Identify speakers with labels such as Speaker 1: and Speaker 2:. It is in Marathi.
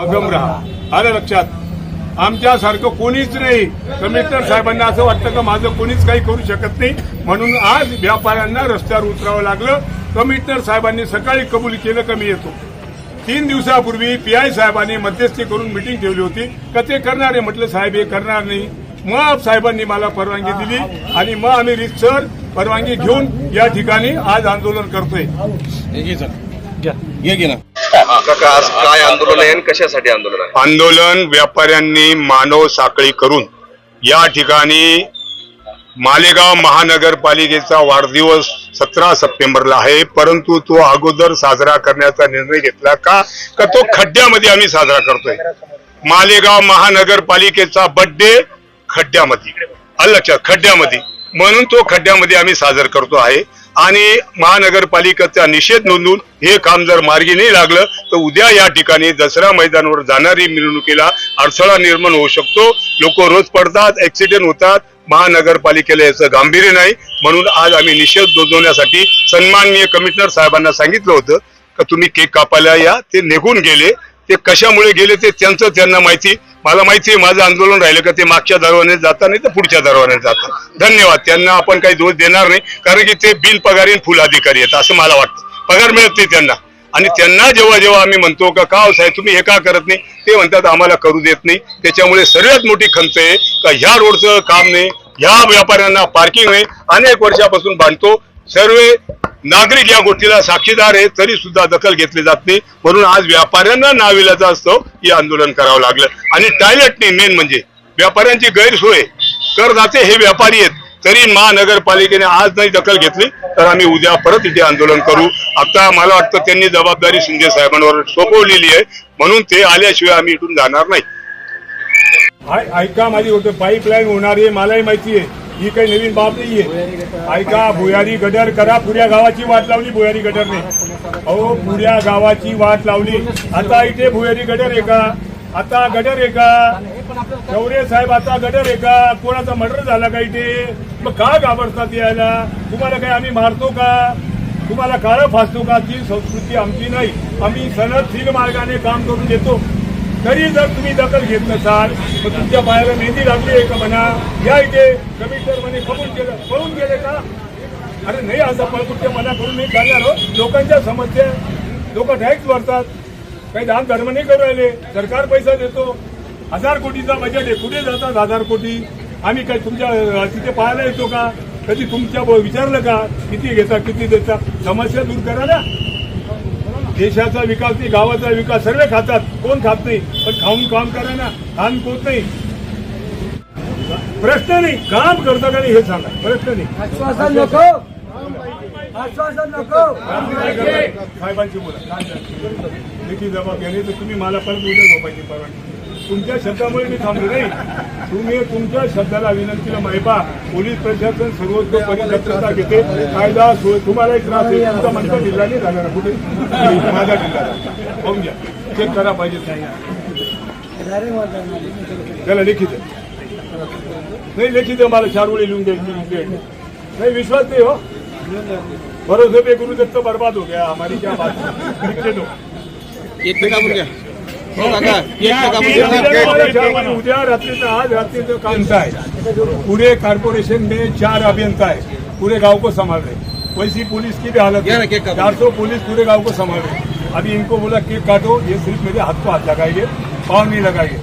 Speaker 1: अगम राहा आलं लक्षात? आमच्यासारखं कोणीच नाही. कमिशनर साहेबांना असं वाटतं का माझं कोणीच काही करू शकत नाही? म्हणून आज व्यापाऱ्यांना रस्त्यावर उतरावं लागलं. कमिशनर साहेबांनी सकाळी कबूल केलं कमी येतो. तीन दिवसापूर्वी पीआय साहेबांनी मध्यस्थी करून मिटिंग ठेवली होती. का ते करणार आहे? म्हटलं साहेब हे करणार नाही. मग साहेबांनी मला परवानगी दिली आणि मग आम्ही रितसर परवानगी घेऊन या ठिकाणी आज आंदोलन करतोय.
Speaker 2: काका आज काय आंदोलन आहे आणि कशासाठी आंदोलन आहे?
Speaker 1: आंदोलन व्यापाऱ्यांनी मानव साखळी करून या ठिकाणी मालेगाव महानगरपालिकेचा वाढदिवस सतरा सप्टेंबरला आहे. परंतु तो अगोदर साजरा करण्याचा निर्णय घेतला का? का तो खड्ड्यामध्ये आम्ही साजरा करतोय? मालेगाव महानगरपालिकेचा बड्डे खड्ड्यामध्ये. आलं लक्षात खड्ड्यामध्ये. म्हणून तो खड्ड्यामध्ये आम्ही साजर करतो आहे. आणि महानगरपालिकेचा निषेध नोंदवून हे काम जर मार्गी नाही लागलं तर उद्या या ठिकाणी दसरा मैदानावर जाणारी मिरवणुकीला अडथळा निर्माण होऊ शकतो. लोक रोज पडतात ऍक्सिडेंट होतात. महानगरपालिकेला याचं गांभीर्य नाही. म्हणून आज आम्ही निषेध नोंदवण्यासाठी सन्माननीय कमिशनर साहेबांना सांगितलं होतं का तुम्ही केक कापायला या ते निघून गेले. ते कशामुळे गेले ते त्यांचं त्यांना माहिती. मला माहिती आहे माझं आंदोलन राहिलं का ते मागच्या दरवाने जातात नाही तर पुढच्या दरवाने जातात धन्यवाद. त्यांना आपण काही दोष देणार नाही कारण की ते बिन पगारी फुल अधिकारी आहेत असं मला वाटतं. पगार मिळत नाही त्यांना. आणि त्यांना जेव्हा जेव्हा आम्ही म्हणतो का का हो साहेब तुम्ही हे का करत नाही? ते म्हणतात आम्हाला करू देत नाही. त्याच्यामुळे सर्वात मोठी खंत आहे का ह्या रोडचं काम नाही ह्या व्यापाऱ्यांना पार्किंग नाही अनेक वर्षापासून बांधतो. सर्व नागरिक या गोष्टीला साक्षीदार आहे तरी सुद्धा दखल घेतली जात नाही. म्हणून आज व्यापाऱ्यांना नाविलाचा असतो हे आंदोलन करावं लागलं. आणि टॉयलेट मेन म्हणजे व्यापाऱ्यांची गैरसोय. करदाते हे व्यापारी आहेत तरी महानगरपालिकेने आज नाही दखल घेतली तर आम्ही उद्या परत इथे आंदोलन करू. आता मला वाटतं त्यांनी जबाबदारी शिंदे साहेबांवर सोपवलेली आहे म्हणून ते आल्याशिवाय आम्ही इथून जाणार नाही. ऐका माझी होतं पाईपलाईन होणार आहे मलाही माहिती आहे. ही काही नवीन बाब नाहीये. ऐका भुयारी गडर करा पुऱ्या गावाची वाट लावली भुयारी गडरने. अहो पुऱ्या गावाची वाट लावली. आता इथे भुयारी गडर आहे का? आता गडर आहे का? साहेब आता गडर आहे का? कोणाचा मर्डर झाला का इथे? मग का घाबरतात यायला? तुम्हाला काही आम्ही मारतो का? तुम्हाला काळं फासतो का? ती संस्कृती आमची नाही. आम्ही सनद मार्गाने काम करून देतो तरी जर तुम्ही दखल घेत नसाल तर तुमच्या पायाला मेहंदी लागली आहे का म्हणा? या इथे कमिशनर म्हणे कबूल केलं. पळून गेले का? अरे नाही असं पळकुट्य मना करून नाही चालणार हो. लोकांच्या समस्या लोक टॅक्स भरतात काही दान धर्म नाही करू राहिले. सरकार पैसा देतो. हजार कोटीचा बजेट आहे. कुठे जातात हजार कोटी? आम्ही काही तुमच्या तिथे पाहायला येतो का? कधी तुमच्या विचारलं का? किती घेता किती देता समस्या दूर करा ना. देशाचा विकास नाही गावाचा विकास सर्व खातात. कोण खात नाही? पण खाऊन काम करा ना. खान कोत नाही. प्रश्न नाही. काम करतं का नाही हे सांगा प्रश्न नाही.
Speaker 3: आश्वासन नको. आश्वासन नको.
Speaker 1: साहेबांची बोला लेखी जबाबदारी तर तुम्ही मला परत उद्या झोपायची परवानगी. तुमच्या शब्दामुळे मी थांबलो नाही. तुम्ही तुमच्या शब्दाला विनंतीला माहिपा पोलीस प्रशासन सर्वोच्चपरी दक्षता घेते कायदा सोय तुम्हाला एक त्रास आहे तुमचा म्हणता जिल्हा नाही ना कुठे? माझा जिल्हा पाहून घ्या. चेक करा पाहिजे त्याला लिखित आहे. नाही लिखित आहे, मला चार वेळी लिहून द्यायची लिहून द्यायची. नाही विश्वास नाही हो. भरोसे पे गुरु दत्त बर्बाद हो गया. हमारी क्या बात लिखते दो
Speaker 4: हो
Speaker 1: उद्या रात्रीचं आज रात्रीचं काम है। पूरे कारपोरेशन में चार अभियंता है। पूरे गाँव को संभाल रहे वैसी पुलिस की भी हालत। चार सौ पुलिस पूरे गाँव को संभाल रहे अभी इनको बोला केक काटो ये सिर्फ़ मेरे हाथ को हाथ लगाएँगे पाँव नहीं लगाएँगे